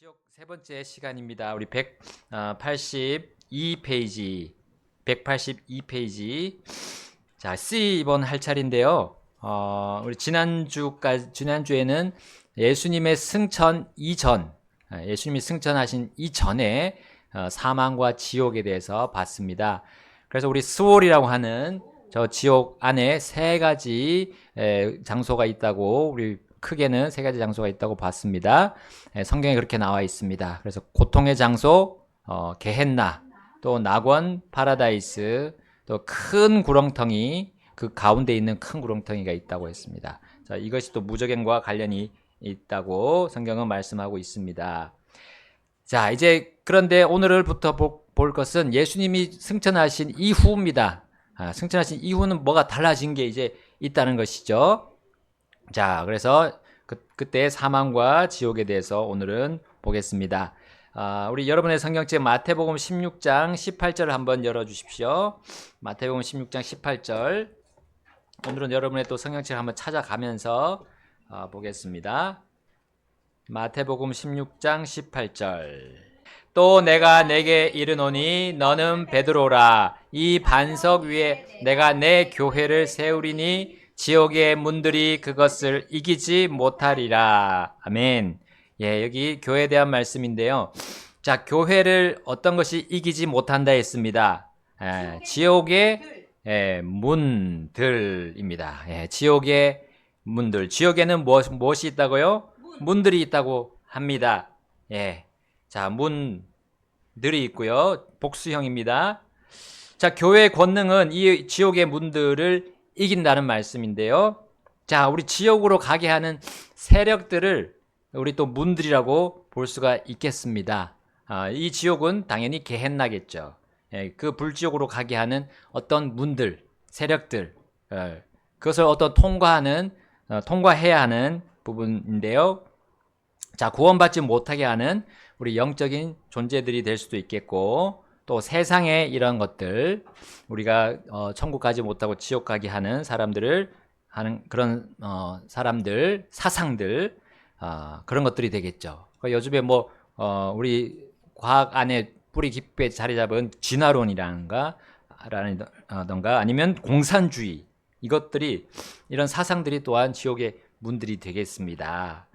지옥 세 번째 시간입니다. 우리 182페이지, 182페이지. 자, C 이번 할 차례인데요. 어, 우리 지난주까지, 지난주에는 예수님의 승천 이전, 아, 예수님이 승천하신 이전에 어, 사망과 지옥에 대해서 봤습니다. 그래서 우리 스월이라고 하는 저 지옥 안에 세 가지 에, 장소가 있다고 우리 크게는 세 가지 장소가 있다고 봤습니다. 에, 성경에 그렇게 나와 있습니다. 그래서 고통의 장소, 어, 게헨나, 또 낙원, 파라다이스, 또 큰 구렁텅이 그 가운데 있는 큰 구렁텅이가 있다고 했습니다. 자, 이것이 또 무적행과 관련이 있다고 성경은 말씀하고 있습니다. 자, 이제 그런데 오늘부터 볼, 볼 것은 예수님이 승천하신 이후입니다. 아, 승천하신 이후는 뭐가 달라진 게 이제 있다는 것이죠. 자, 그래서 그, 그때 사망과 지옥에 대해서 오늘은 보겠습니다. 아, 우리 여러분의 성경책 마태복음 16장 18절 한번 열어 주십시오. 마태복음 16장 18절. 오늘은 여러분의 또 성경책 한번 찾아가면서 아, 보겠습니다. 마태복음 16장 18절. 또 내가 내게 이르노니 너는 베드로라 이 반석 위에 내가 내 교회를 세우리니 지옥의 문들이 그것을 이기지 못하리라. 아멘. 예, 여기 교회에 대한 말씀인데요. 자, 교회를 어떤 것이 이기지 못한다 했습니다. 예, 지옥의 예, 문들입니다. 예, 지옥의 문들. 지옥에는 무엇, 무엇이 있다고요? 문 들이 있다고 합니다. 예. 자, 문들이 있고요. 복수형입니다. 자, 교회의 권능은 이 지옥의 문들을 이긴다는 말씀인데요. 자, 우리 지옥으로 가게 하는 세력들을 우리 또 문들이라고 볼 수가 있겠습니다. 아, 이 지옥은 당연히 게헨나겠죠. 예, 그 불지옥으로 가게 하는 어떤 문들, 세력들, 예, 그것을 어떤 통과하는, 어, 통과해야 하는 부분인데요. 자, 구원받지 못하게 하는 우리 영적인 존재들이 될 수도 있겠고, 또 세상에 이런 것들, 우리가 어, 천국 가지 못하고 지옥 가게 하는 사람들을 하는 그런 어, 사람들, 사상들, 아, 그런 것들이 되겠죠. 그 요즘에 뭐, 어, 우리 과학 안에 뿌리 깊게 자리 잡은 진화론이라는가, 라던가 아니면 공산주의, 이것들이, 이런 사상들이 또한 지옥의 문들이 되겠습니다.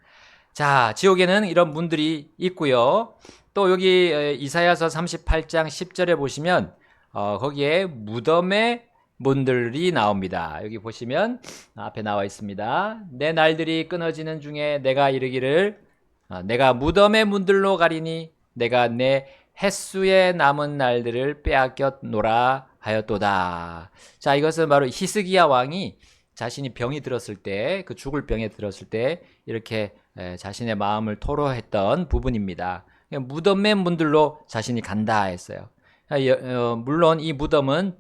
자, 지옥에는 이런 문들이 있고요. 또 여기 이사야서 38장 10절에 보시면, 어, 거기에 무덤의 문들이 나옵니다. 여기 보시면 앞에 나와 있습니다. 내 날들이 끊어지는 중에 내가 이르기를 아, 내가 무덤의 문들로 가리니 내가 내 햇수에 남은 날들을 빼앗겼노라 하였도다. 자, 이것은 바로 히스기야 왕이 자신이 병이 들었을 때, 그 죽을 병에 들었을 때 이렇게 자신의 마음을 토로했던 부분입니다. 무덤의 문들로 자신이 간다 했어요. 아, 어, 물론 이 무덤은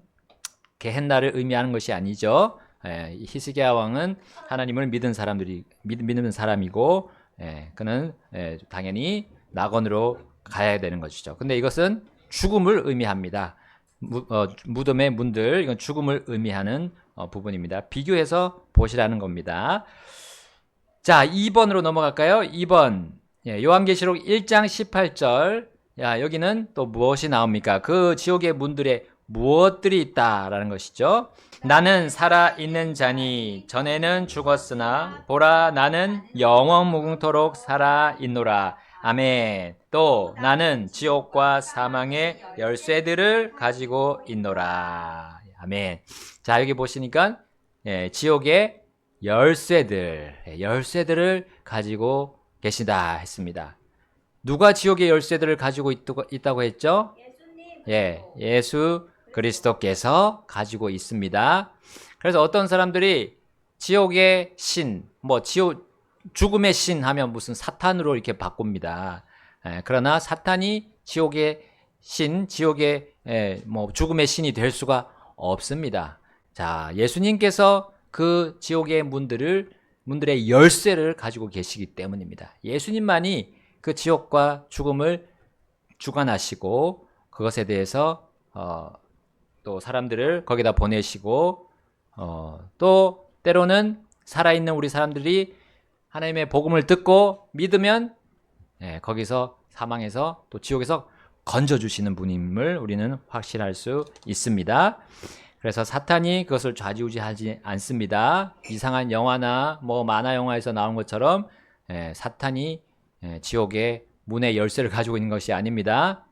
게헨나를 의미하는 것이 아니죠. 예, 히스기야 왕은 하나님을 믿은 사람들이 믿, 믿는 사람이고 예, 그는 예, 당연히 낙원으로 가야 되는 것이죠. 근데 이것은 죽음을 의미합니다. 무, 어, 무덤의 문들 이건 죽음을 의미하는 어, 부분입니다. 비교해서 보시라는 겁니다. 자, 2번으로 넘어갈까요? 2번. 예, 요한계시록 1장 18절. 야, 여기는 또 무엇이 나옵니까? 그 지옥의 문들에 무엇들이 있다라는 것이죠. 나는 살아 있는 자니 전에는 죽었으나 보라 나는 영원 무궁토록 살아 있노라. 아멘. 또 나는 지옥과 사망의 열쇠들을 가지고 있노라. 아멘. 자, 여기 보시니까 예, 지옥의 열쇠들, 예, 열쇠들을 가지고 계시다 했습니다. 누가 지옥의 열쇠들을 가지고 있다고 했죠? 예, 예수 그리스도께서 가지고 있습니다. 그래서 어떤 사람들이 지옥의 신, 뭐 지옥 죽음의 신 하면 무슨 사탄으로 이렇게 바꿉니다. 예, 그러나 사탄이 지옥의 신, 지옥의 예, 뭐 죽음의 신이 될 수가 없습니다. 자, 예수님께서 그 지옥의 문들을 문들의 열쇠를 가지고 계시기 때문입니다. 예수님만이 그 지옥과 죽음을 주관하시고 그것에 대해서 어, 또 사람들을 거기다 보내시고 어, 또 때로는 살아있는 우리 사람들이 하나님의 복음을 듣고 믿으면 예, 거기서 사망해서 또 지옥에서 건져 주시는 분임을 우리는 확실할 수 있습니다. 그래서 사탄이 그것을 좌지우지하지 않습니다. 이상한 영화나 뭐 만화 영화에서 나온 것처럼 예, 사탄이 예, 지옥의 문의 열쇠를 가지고 있는 것이 아닙니다.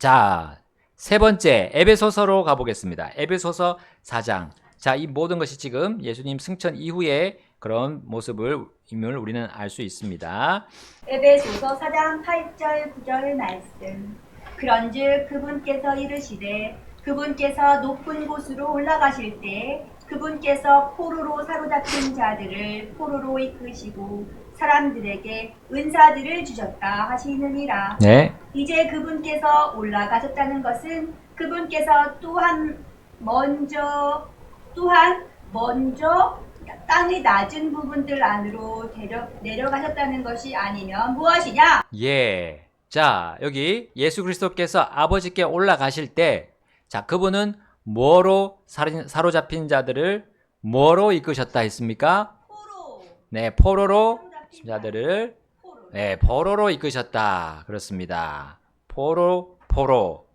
자, 세 번째 에베소서로 가보겠습니다. 에베소서 4장. 자, 이 모든 것이 지금 예수님 승천 이후에 그런 모습을 임을 우리는 알 수 있습니다. 에베소서 4장 8절 9절 말씀 그런즉 그분께서 이르시되 그분께서 높은 곳으로 올라가실 때 그분께서 포로로 사로잡힌 자들을 포로로 이끄시고 사람들에게 은사들을 주셨다 하시느니라 네. 이제 그분께서 올라가셨다는 것은 그분께서 또한 먼저 또한 먼저 땅의 낮은 부분들 안으로 데려, 내려가셨다는 것이 아니면 무엇이냐? 예. 자, 여기 예수 그리스도께서 아버지께 올라가실 때, 자, 그분은 뭐로 사로잡힌 자들을 뭐로 이끄셨다 했습니까? 포로. 네, 포로로 자들을 포로. 네, 포로로 이끄셨다. 그렇습니다. 포로, 포로.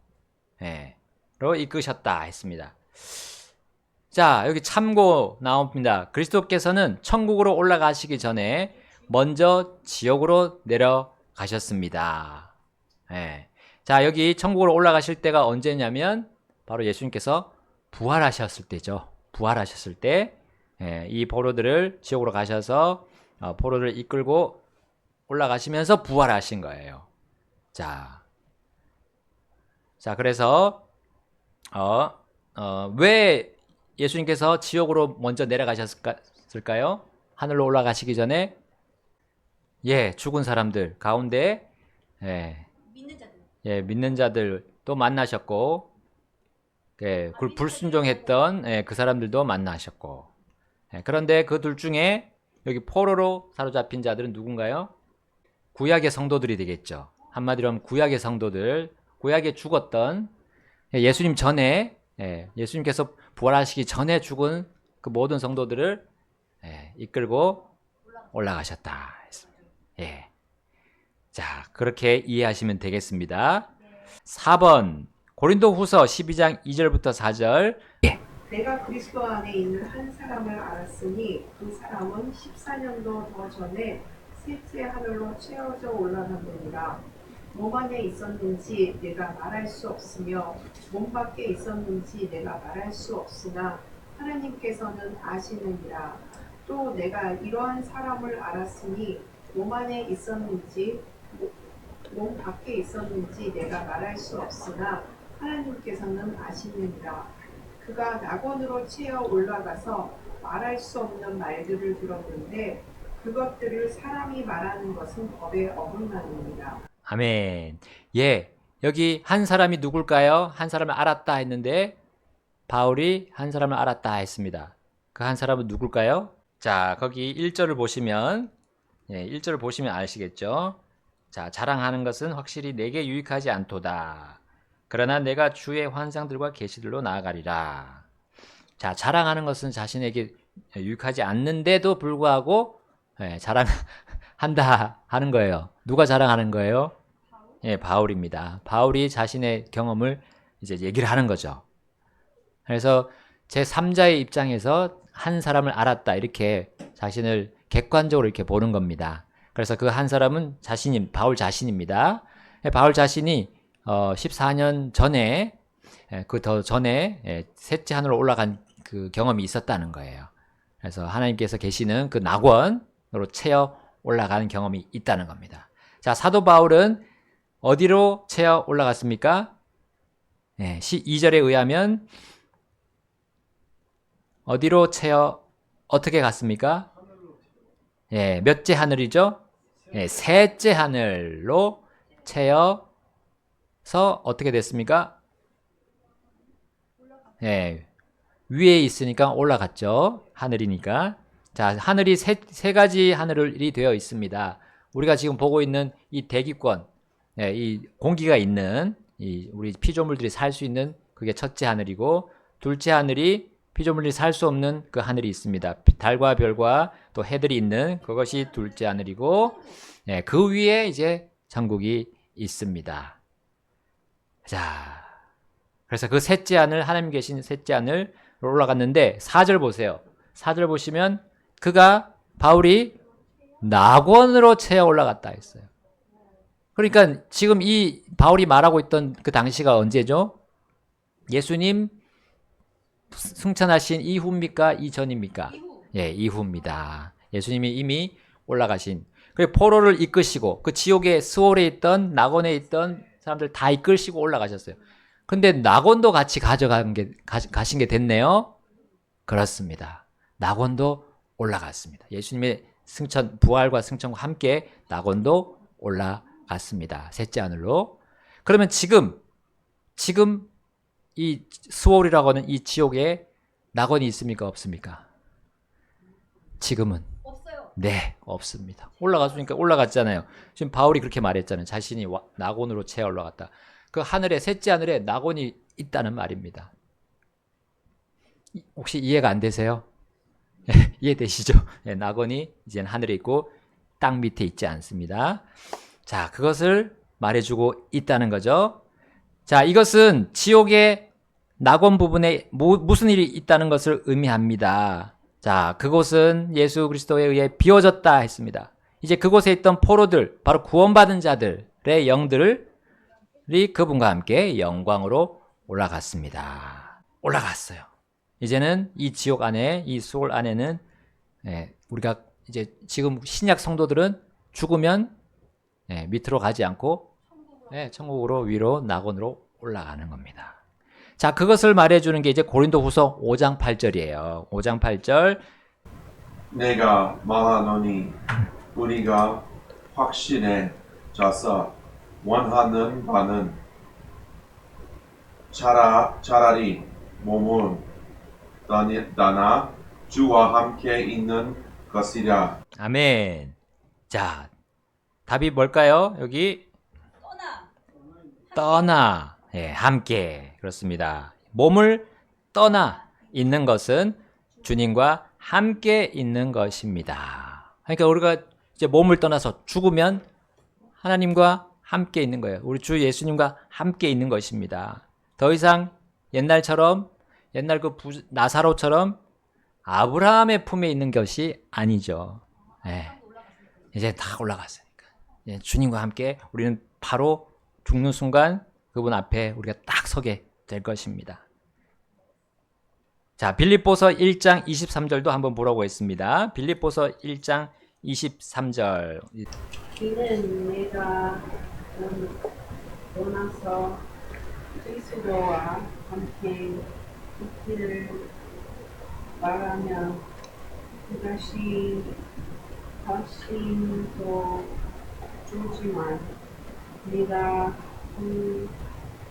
예, 로 이끄셨다 했습니다. 자, 여기 참고 나옵니다. 그리스도께서는 천국으로 올라가시기 전에 먼저 지옥으로 내려가셨습니다. 예. 자, 여기 천국으로 올라가실 때가 언제냐면 바로 예수님께서 부활하셨을 때죠. 부활하셨을 때, 예, 이 포로들을 지옥으로 가셔서 어, 포로들을 이끌고 올라가시면서 부활하신 거예요. 자, 자 그래서 어, 어, 왜 예수님께서 지옥으로 먼저 내려가셨을까요? 하늘로 올라가시기 전에 예 죽은 사람들 가운데 예, 믿는 자들. 예 믿는 자들 또 만나셨고 예, 그 불순종했던 예, 그 사람들도 만나셨고 예, 그런데 그 둘 중에 여기 포로로 사로잡힌 자들은 누군가요? 구약의 성도들이 되겠죠. 한마디로 하면 구약의 성도들, 구약에 죽었던 예, 예수님 전에 예, 예수님께서 부활하시기 전에 죽은 그 모든 성도들을 예, 이끌고 올라가셨다. 예. 자, 그렇게 이해하시면 되겠습니다. 4번 고린도 후서 12장 2절부터 4절. 내가 그리스도 안에 있는 한 사람을 알았으니 그 사람은 14년도 더 전에 셋째 하늘로 채워져 올라갔느니라. 몸 안에 있었는지 내가 말할 수 없으며 몸 밖에 있었는지 내가 말할 수 없으나 하나님께서는 아시느니라. 또 내가 이러한 사람을 알았으니 몸 안에 있었는지 몸 밖에 있었는지 내가 말할 수 없으나 하나님께서는 아시느니라 그가 낙원으로 채어 올라가서 말할 수 없는 말들을 들었는데 그것들을 사람이 말하는 것은 법에 어긋나느니라. 아멘. 예. 여기 한 사람이 누굴까요? 한 사람을 알았다 했는데 바울이 한 사람을 알았다 했습니다. 그 한 사람은 누굴까요? 자, 거기 1절을 보시면 예, 1절을 보시면 아시겠죠? 자, 자랑하는 것은 확실히 내게 유익하지 않도다. 그러나 내가 주의 환상들과 계시들로 나아가리라. 자, 자랑하는 것은 자신에게 유익하지 않는데도 불구하고 예, 자랑한다 하는 거예요. 누가 자랑하는 거예요? 예, 바울입니다. 바울이 자신의 경험을 이제 얘기를 하는 거죠. 그래서 제 3자의 입장에서 한 사람을 알았다 이렇게 자신을 객관적으로 이렇게 보는 겁니다. 그래서 그 한 사람은 자신인 바울 자신입니다. 예, 바울 자신이 어, 14년 전에 그 더 전에 예, 셋째 하늘로 올라간 그 경험이 있었다는 거예요. 그래서 하나님께서 계시는 그 낙원으로 채어 올라가는 경험이 있다는 겁니다. 자, 사도 바울은 어디로 채어 올라갔습니까? 네, 2절에 의하면 어디로 채어 어떻게 갔습니까? 예, 몇째 하늘이죠? 예, 셋째 하늘로 채어 서 어떻게 됐습니까? 예, 위에 있으니까 올라갔죠. 하늘이니까. 자, 하늘이 세, 세 가지 하늘이 되어 있습니다. 우리가 지금 보고 있는 이 대기권, 예, 이 공기가 있는 이 우리 피조물들이 살 수 있는 그게 첫째 하늘이고 둘째 하늘이 피조물이 살 수 없는 그 하늘이 있습니다. 달과 별과 또 해들이 있는 그것이 둘째 하늘이고 예, 그 위에 이제 천국이 있습니다. 자, 그래서 그 셋째 하늘 하나님 계신 셋째 하늘 올라갔는데 4절 보세요. 4절 보시면 그가 바울이 낙원으로 채어 올라갔다 했어요. 그러니까 지금 이 바울이 말하고 있던 그 당시가 언제죠? 예수님 승천하신 이후입니까? 이전입니까? 이후 예, 이후입니다. 예수님이 이미 올라가신 그 포로를 이끄시고 그 지옥의 스월에 있던 낙원에 있던 사람들 다 이끌시고 올라가셨어요. 근데 낙원도 같이 가져간 게 가, 가신 게 됐네요. 그렇습니다. 낙원도 올라갔습니다. 예수님의 승천 부활과 승천과 함께 낙원도 올라갔습니다. 셋째 하늘로. 그러면 지금 지금 이 스월이라고 하는 이 지옥에 낙원이 있습니까? 없습니까? 지금은. 네, 없습니다. 올라갔으니까 올라갔잖아요. 지금 바울이 그렇게 말했잖아요. 자신이 와- 낙원으로 채 올라갔다. 그 하늘에 셋째 하늘에 낙원이 있다는 말입니다. 이- 혹시 이해가 안 되세요? 예, 이해되시죠? 예, 낙원이 이제는 하늘에 있고 땅 밑에 있지 않습니다. 자, 그것을 말해주고 있다는 거죠. 자, 이것은 지옥의 낙원 부분에 뭐- 무슨 일이 있다는 것을 의미합니다. 자, 그곳은 예수 그리스도에 의해 비워졌다 했습니다. 이제 그곳에 있던 포로들, 바로 구원받은 자들의 영들이 그분과 함께 영광으로 올라갔습니다. 올라갔어요. 이제는 이 지옥 안에, 이 수월 안에는 예, 우리가 이제 지금 신약 성도들은 죽으면 예, 밑으로 가지 않고 예, 천국으로 위로 낙원으로 올라가는 겁니다. 자, 그것을 말해주는 게 이제 고린도 후서 5장 8절이에요. 5장 8절. 내가 말하노니 우리가 확신해져서 원하는 바는 차라, 차라리 몸을 떠나 주와 함께 있는 것이라 아멘. 자, 답이 뭘까요? 여기 떠나 떠나. 예, 함께. 그렇습니다. 몸을 떠나 있는 것은 주님과 함께 있는 것입니다. 그러니까 우리가 이제 몸을 떠나서 죽으면 하나님과 함께 있는 거예요. 우리 주 예수님과 함께 있는 것입니다. 더 이상 옛날처럼 옛날 그 부- 나사로처럼 아브라함의 품에 있는 것이 아니죠. 예. 이제 다 올라갔으니까. 예, 주님과 함께 우리는 바로 죽는 순간 그분 앞에 우리가 딱 서게 될 것입니다. 자, 빌립보서 1장 23절도 한번 보라고 했습니다. 빌립보서 1장 23절. 이는 내가 떠나서 그리스도와 함께 있기를 바라며 그것이 더 좋지만 내가 그,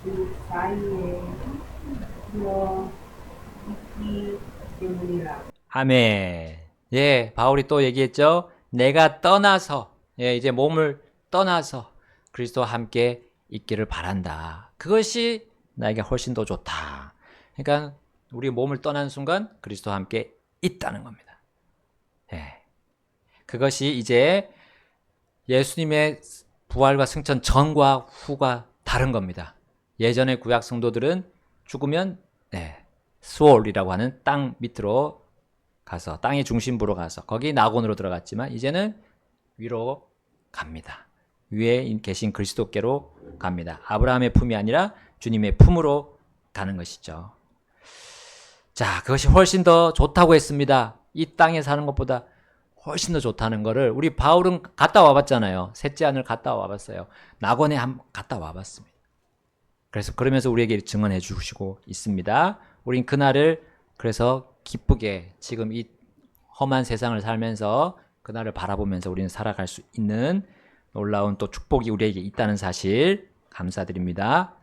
그 사이에 들어 있기 때문이라. 아멘. 예, 바울이 또 얘기했죠. 내가 떠나서, 예, 이제 몸을 떠나서 그리스도와 함께 있기를 바란다. 그것이 나에게 훨씬 더 좋다. 그러니까 우리 몸을 떠난 순간 그리스도와 함께 있다는 겁니다. 예. 그것이 이제 예수님의 부활과 승천 전과 후가 다른 겁니다. 예전의 구약 성도들은 죽으면 네, 수월이라고 하는 땅 밑으로 가서 땅의 중심부로 가서 거기 낙원으로 들어갔지만 이제는 위로 갑니다. 위에 계신 그리스도께로 갑니다. 아브라함의 품이 아니라 주님의 품으로 가는 것이죠. 자, 그것이 훨씬 더 좋다고 했습니다. 이 땅에 사는 것보다 훨씬 더 좋다는 거를 우리 바울은 갔다 와봤잖아요. 셋째 하늘 갔다 와봤어요. 낙원에 한 갔다 와봤습니다. 그래서 그러면서 우리에게 증언해 주시고 있습니다. 우린 그날을 그래서 기쁘게 지금 이 험한 세상을 살면서 그날을 바라보면서 우리는 살아갈 수 있는 놀라운 또 축복이 우리에게 있다는 사실 감사드립니다.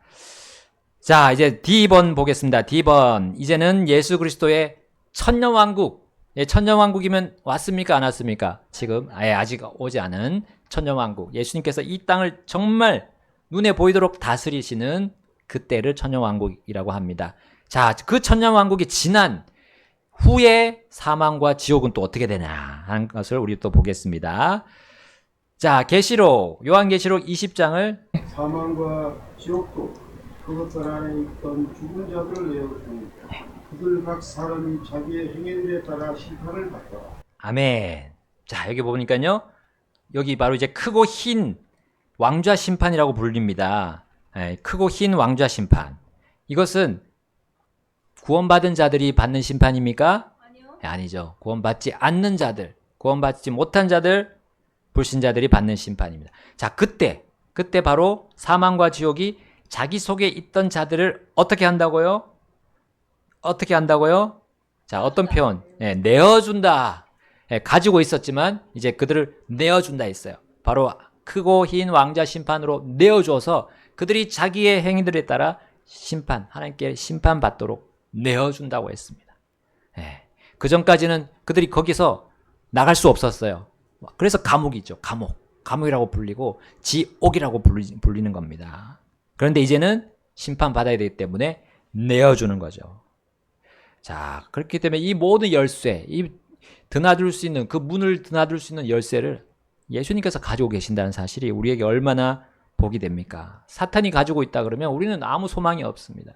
자, 이제 D번 보겠습니다. D번. 이제는 예수 그리스도의 천년 왕국. 예, 천년 왕국이면 왔습니까? 안 왔습니까? 지금 아예 아직 오지 않은 천년 왕국. 예수님께서 이 땅을 정말 눈에 보이도록 다스리시는 그때를 천년왕국이라고 합니다. 자, 그 천년왕국이 지난 후에 사망과 지옥은 또 어떻게 되냐 하는 것을 우리 또 보겠습니다. 자, 계시록 요한계시록 20장을 사망과 지옥도 그것들 안에 있던 죽은 자들을 내어주니 그들 각 사람이 자기의 행위들에 따라 심판을 받더라. 아멘. 자, 여기 보니까요. 여기 바로 이제 크고 흰 왕좌 심판이라고 불립니다. 예, 크고 흰 왕좌 심판. 이것은 구원받은 자들이 받는 심판입니까? 아니요. 예, 아니죠. 구원받지 않는 자들, 구원받지 못한 자들, 불신자들이 받는 심판입니다. 자, 그때, 그때 바로 사망과 지옥이 자기 속에 있던 자들을 어떻게 한다고요? 어떻게 한다고요? 자, 어떤 표현? 예, 내어준다. 예, 가지고 있었지만 이제 그들을 내어준다 했어요. 바로 크고 흰 왕자 심판으로 내어줘서 그들이 자기의 행위들에 따라 심판, 하나님께 심판받도록 내어준다고 했습니다. 예, 그 전까지는 그들이 거기서 나갈 수 없었어요. 그래서 감옥이죠. 감옥. 감옥이라고 불리고 지옥이라고 불리, 불리 는 겁니다. 그런데 이제는 심판받아야 되기 때문에 내어주는 거죠. 자, 그렇기 때문에 이 모든 열쇠, 이 드나들 수 있는 그 문을 드나들 수 있는 열쇠를 예수님께서 가지고 계신다는 사실이 우리에게 얼마나 복이 됩니까? 사탄이 가지고 있다 그러면 우리는 아무 소망이 없습니다.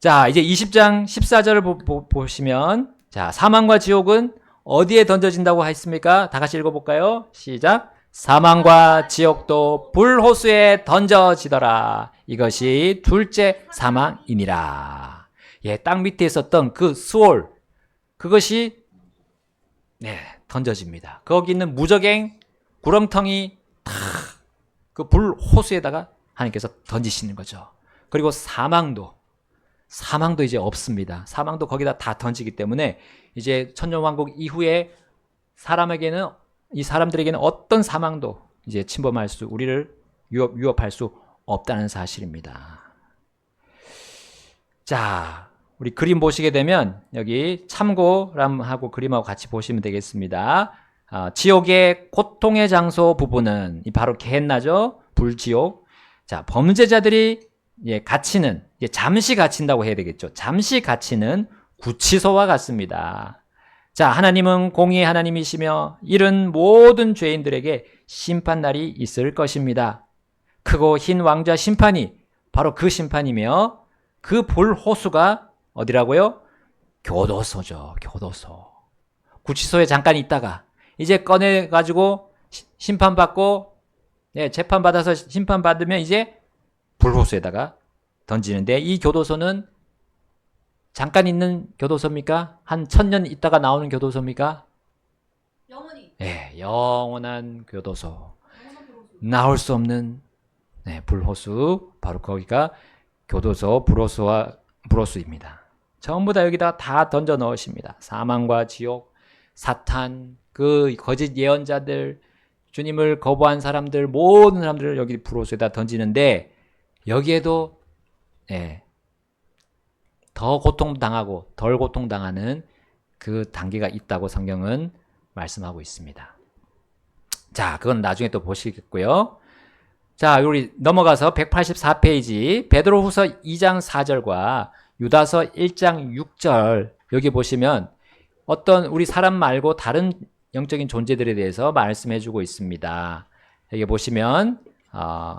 자, 이제 20장 14절을 보, 시면 자, 사망과 지옥은 어디에 던져진다고 했습니까? 다 같이 읽어볼까요? 시작. 사망과 지옥도 불호수에 던져지더라. 이것이 둘째 사망이니라. 예, 땅 밑에 있었던 그 수월, 그것이, 네, 던져집니다. 거기 있는 무적행, 구렁텅이 다 그 불 호수에다가 하나님께서 던지시는 거죠. 그리고 사망도, 사망도 이제 없습니다. 사망도 거기다 다 던지기 때문에 이제 천년왕국 이후에 사람에게는 이 사람들에게는 어떤 사망도 이제 침범할 수 우리를 위협 위협할 수 없다는 사실입니다. 자, 우리 그림 보시게 되면 여기 참고람하고 그림하고 같이 보시면 되겠습니다. 아, 지옥의 고통의 장소 부분은 이 바로 게헨나죠. 불지옥. 자, 범죄자들이 예, 갇히는 예, 잠시 갇힌다고 해야 되겠죠. 잠시 갇히는 구치소와 같습니다. 자, 하나님은 공의의 하나님이시며 이른 모든 죄인들에게 심판 날이 있을 것입니다. 크고 흰 왕자 심판이 바로 그 심판이며 그 불호수가 어디라고요? 교도소죠. 교도소. 구치소에 잠깐 있다가 이제 꺼내 가지고 심판 받고 네, 재판 받아서 심판 받으면 이제 불호수에다가 던지는데 이 교도소는 잠깐 있는 교도소입니까? 한 천년 있다가 나오는 교도소입니까? 영원히. 예, 영원한 교도소. 나올 수 없는 네, 불호수 바로 거기가 교도소 불호수와 불호수입니다. 전부 다 여기다 다 던져 넣으십니다. 사망과 지옥, 사탄, 그 거짓 예언자들, 주님을 거부한 사람들 모든 사람들을 여기 불호수에다 던지는데 여기에도 예, 더 고통당하고 덜 고통당하는 그 단계가 있다고 성경은 말씀하고 있습니다. 자, 그건 나중에 또 보시겠고요. 자, 우리 넘어가서 184페이지 베드로 후서 2장 4절과 유다서 1장 6절 여기 보시면 어떤 우리 사람 말고 다른 영적인 존재들에 대해서 말씀해 주고 있습니다. 여기 보시면 어,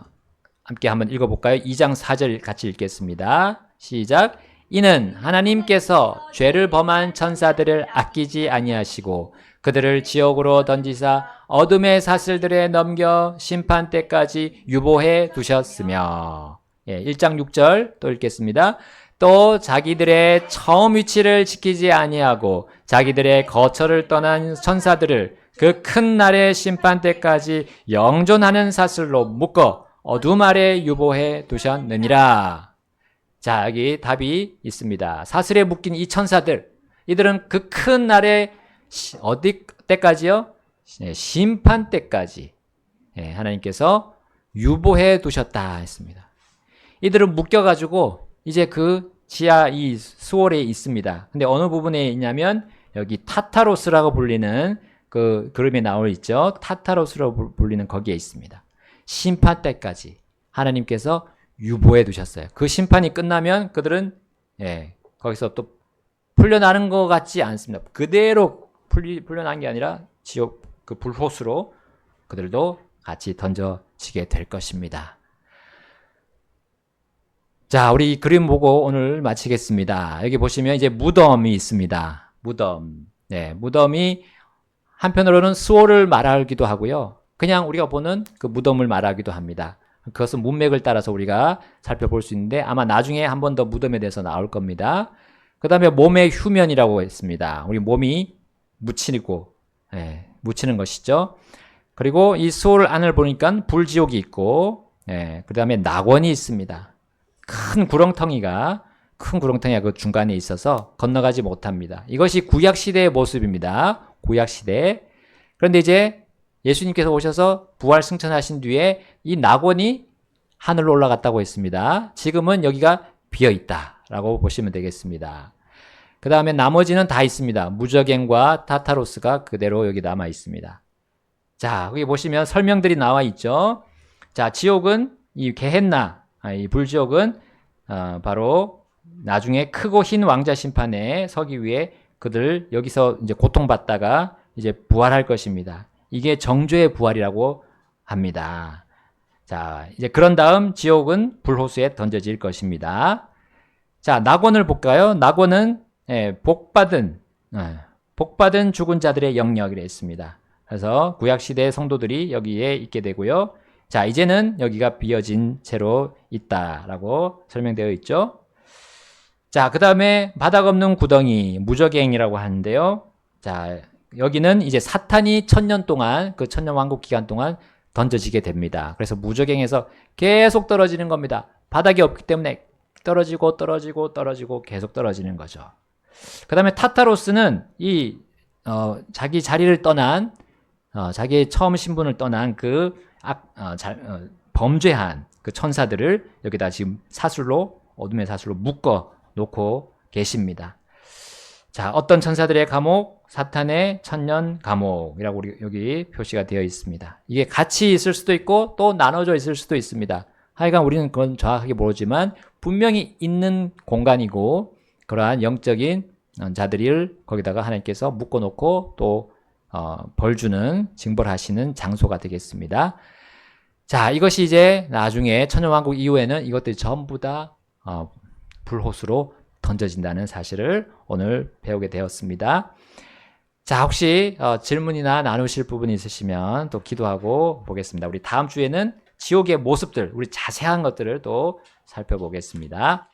함께 한번 읽어볼까요? 2장 4절 같이 읽겠습니다. 시작. 이는 하나님께서 죄를 범한 천사들을 아끼지 아니하시고 그들을 지옥으로 던지사 어둠의 사슬들에 넘겨 심판 때까지 유보해 두셨으며 예, 1장 6절 또 읽겠습니다. 또 자기들의 처음 위치를 지키지 아니하고 자기들의 거처를 떠난 천사들을 그 큰 날의 심판 때까지 영존하는 사슬로 묶어 어둠 아래 유보해 두셨느니라. 자, 여기 답이 있습니다. 사슬에 묶인 이 천사들, 이들은 그큰 시- 어디 때까지요? 네, 심판 때까지 예, 하나님께서 유보해 두셨다 했습니다. 이들은 묶여가지고 이제 그 지하 이 수월에 있습니다. 근데 어느 부분에 있냐면 여기 타타로스라고 불리는 그 그림에 나올 있죠. 타타로스라고 불- 불리는 거기에 있습니다. 심판 때까지 하나님께서 유보해 두셨어요. 그 심판이 끝나면 그들은 예, 거기서 또 풀려나는 것 같지 않습니다. 그대로 풀리, 풀려난 게 아니라 지옥 그 불호수로 그들도 같이 던져지게 될 것입니다. 자, 우리 이 그림 보고 오늘 마치겠습니다. 여기 보시면 이제 무덤이 있습니다. 무덤. 네, 무덤이 한편으로는 수호를 말하기도 하고요. 그냥 우리가 보는 그 무덤을 말하기도 합니다. 그것은 문맥을 따라서 우리가 살펴볼 수 있는데 아마 나중에 한 번 더 무덤에 대해서 나올 겁니다. 그 다음에 몸의 휴면이라고 했습니다. 우리 몸이 묻히고, 예, 묻히는 것이죠. 그리고 이 수호를 안을 보니까 불지옥이 있고, 예, 그 다음에 낙원이 있습니다. 큰 구렁텅이가, 큰 구렁텅이가 그 중간에 있어서 건너가지 못합니다. 이것이 구약 시대의 모습입니다. 구약 시대. 그런데 이제 예수님께서 오셔서 부활 승천하신 뒤에 이 낙원이 하늘로 올라갔다고 했습니다. 지금은 여기가 비어 있다라고 보시면 되겠습니다. 그 다음에 나머지는 다 있습니다. 무적행과 타타로스가 그대로 여기 남아 있습니다. 자, 여기 보시면 설명들이 나와 있죠. 자, 지옥은 이 게헨나, 아, 이 불지옥은 어, 바로 나중에 크고 흰 왕자 심판에 서기 위해 그들 여기서 이제 고통받다가 이제 부활할 것입니다. 이게 정죄의 부활이라고 합니다. 자, 이제 그런 다음 지옥은 불호수에 던져질 것입니다. 자, 낙원을 볼까요? 낙원은 예, 복받은 예, 복받은 죽은 자들의 영역이라 했습니다. 그래서 구약 시대의 성도들이 여기에 있게 되고요. 자, 이제는 여기가 비어진 채로 있다라고 설명되어 있죠. 자, 그 다음에 바닥 없는 구덩이 무적행이라고 하는데요. 자, 여기는 이제 사탄이 천년 동안 그 천년 왕국 기간 동안 던져지게 됩니다. 그래서 무적행에서 계속 떨어지는 겁니다. 바닥이 없기 때문에 떨어지고 떨어지고 떨어지고 계속 떨어지는 거죠. 그 다음에 타타로스는 이, 어, 자기 자리를 떠난, 어, 자기의 처음 신분을 떠난 그 악, 어, 자, 어, 범죄한 그 천사들을 여기다 지금 사술로, 어둠의 사술로 묶어 놓고 계십니다. 자, 어떤 천사들의 감옥, 사탄의 천년 감옥이라고 우리 여기 표시가 되어 있습니다. 이게 같이 있을 수도 있고 또 나눠져 있을 수도 있습니다. 하여간 우리는 그건 정확하게 모르지만 분명히 있는 공간이고 그러한 영적인 자들을 거기다가 하나님께서 묶어놓고 또 어, 벌 주는 징벌하시는 장소가 되겠습니다. 자, 이것이 이제 나중에 천년왕국 이후에는 이것들이 전부 다 어, 불호수로 던져진다는 사실을 오늘 배우게 되었습니다. 자, 혹시 어, 질문이나 나누실 부분이 있으시면 또 기도하고 보겠습니다. 우리 다음 주에는 지옥의 모습들, 우리 자세한 것들을 또 살펴보겠습니다.